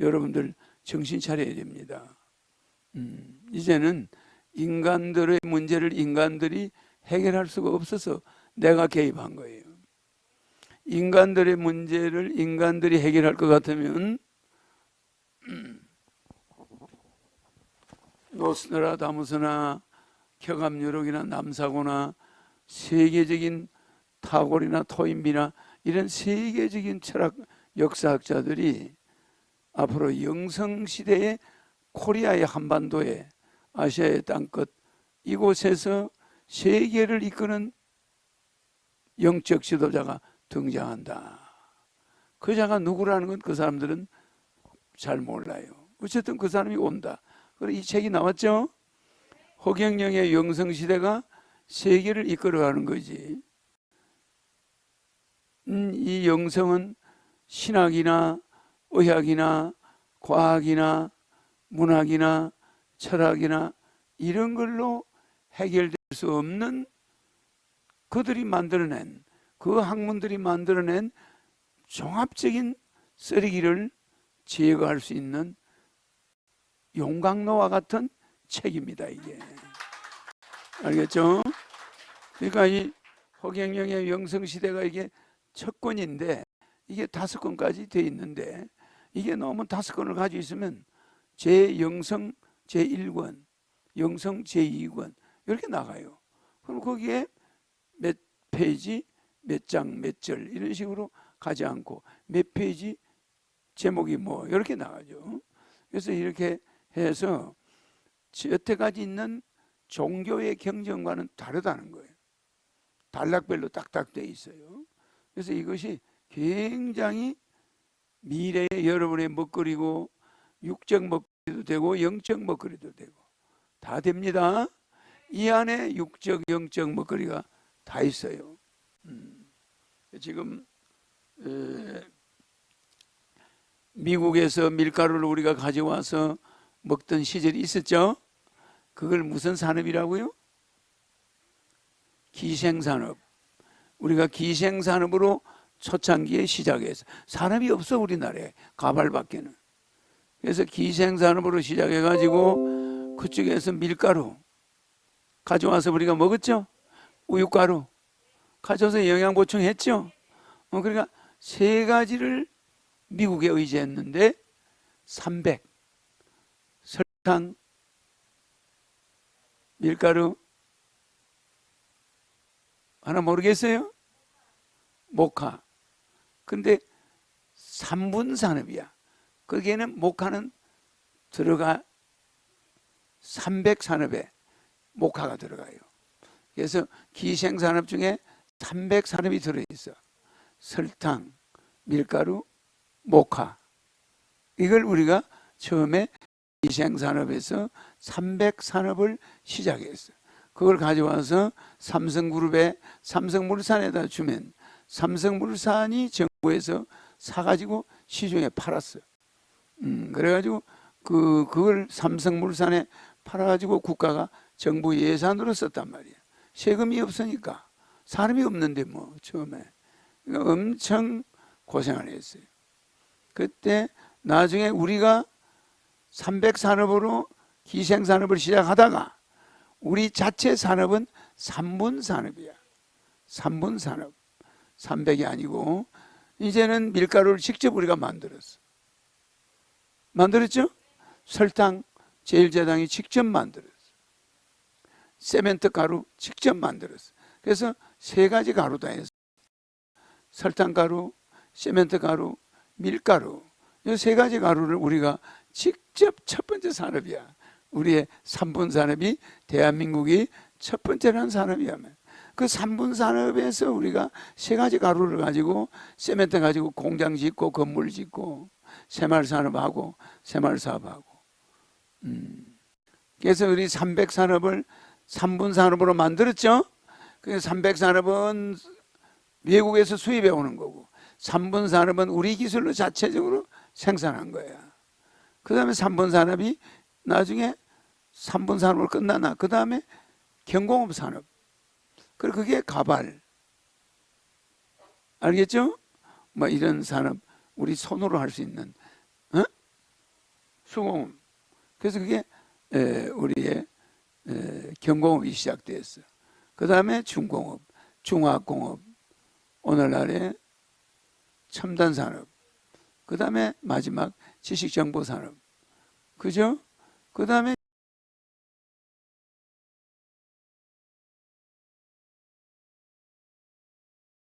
여러분들 정신 차려야 됩니다. 음, 이제는 인간들의 문제를 인간들이 해결할 수가 없어서 내가 개입한 거예요. 인간들의 문제를 인간들이 해결할 것 같으면 음, 노스트라다무스나 켜감유록이나 남사고나 세계적인 타골이나 토인비나 이런 세계적인 철학 역사학자들이 앞으로 영성 시대의 코리아의 한반도에 아시아의 땅끝 이곳에서 세계를 이끄는 영적 지도자가 등장한다. 그 자가 누구라는 건 그 사람들은 잘 몰라요. 어쨌든 그 사람이 온다. 이 책이 나왔죠? 허경영의 영성 시대가 세계를 이끌어가는 거지. 음, 이 영성은 신학이나 의학이나 과학이나 문학이나 철학이나 이런 걸로 해결될 수 없는 그들이 만들어낸 그 학문들이 만들어낸 종합적인 쓰레기를 제거할 수 있는 용광로와 같은 책입니다 이게 알겠죠? 그러니까 이 허경영의 영성시대가 이게 첫 권인데 이게 다섯 권까지 돼 있는데 이게 너무 다섯 권을 가지고 있으면 제0성 제 1권, 영성 제 2권 이렇게 나가요. 그럼 거기에 몇 페이지, 몇 장, 몇 절 이런 식으로 가지 않고 몇 페이지 제목이 뭐 이렇게 나가죠. 그래서 이렇게 해서 여태까지 있는 종교의 경전과는 다르다는 거예요. 단락별로 딱딱 돼 있어요. 그래서 이것이 굉장히 미래의 여러분의 먹거리고 육적 먹거리도 되고 영적 먹거리도 되고 다 됩니다. 이 안에 육적, 영적 먹거리가 다 있어요. 음. 지금 에, 미국에서 밀가루를 우리가 가져와서 먹던 시절이 있었죠. 그걸 무슨 산업이라고요? 기생산업. 우리가 기생산업으로 초창기에 시작해서 산업이 없어 우리나라에 가발밖에는. 그래서 기생산업으로 시작해 가지고 그쪽에서 밀가루 가져와서 우리가 먹었죠. 우유가루 가져와서 영양 보충했죠. 어, 그러니까 세 가지를 미국에 의지했는데 300 설탕 밀가루 하나 모르겠어요? 모카. 근데 3분 산업이야. 거기에는 모카는 들어가 300 산업에 모카가 들어가요. 그래서 기생 산업 중에 300 산업이 들어 있어. 설탕, 밀가루, 모카. 이걸 우리가 처음에 기생 산업에서 300 산업을 시작했어. 그걸 가져와서 삼성그룹에 삼성물산에다 주면 삼성물산이 정 부에서 사가지고 시중에 팔았어. 음, 그래가지고 그 그걸 삼성물산에 팔아가지고 국가가 정부 예산으로 썼단 말이야. 세금이 없으니까 사람이 없는데 뭐 처음에 그러니까 엄청 고생을 했어요. 그때 나중에 우리가 300산업으로 기생산업을 시작하다가 우리 자체 산업은 3분 산업이야. 3분 산업. 300이 아니고 이제는 밀가루를 직접 우리가 만들었어. 만들었죠? 설탕 제일제당이 직접 만들었어. 세멘트 가루 직접 만들었어. 그래서 세 가지 가루다 해서 설탕 가루, 세멘트 가루, 밀가루 이 세 가지 가루를 우리가 직접 첫 번째 산업이야. 우리의 3분 산업이 대한민국이 첫 번째라는 산업이야. 그 3분 산업에서 우리가 세 가지 가루를 가지고 세멘트 가지고 공장 짓고 건물 짓고 새마을 산업하고 새마을 사업하고 음. 그래서 우리 300 산업을 3분 산업으로 만들었죠. 그300 산업은 외국에서 수입해 오는 거고 3분 산업은 우리 기술로 자체적으로 생산한 거야. 그 다음에 3분 산업이 나중에 3분 산업을 끝나나 그 다음에 경공업 산업 그리고 그게 가발 알겠죠? 뭐 이런 산업 우리 손으로 할 수 있는 어? 수공업. 그래서 그게 에, 우리의 에, 경공업이 시작됐어요. 그 다음에 중공업, 중화공업, 오늘날의 첨단 산업, 그 다음에 마지막 지식정보 산업, 그죠? 그 다음에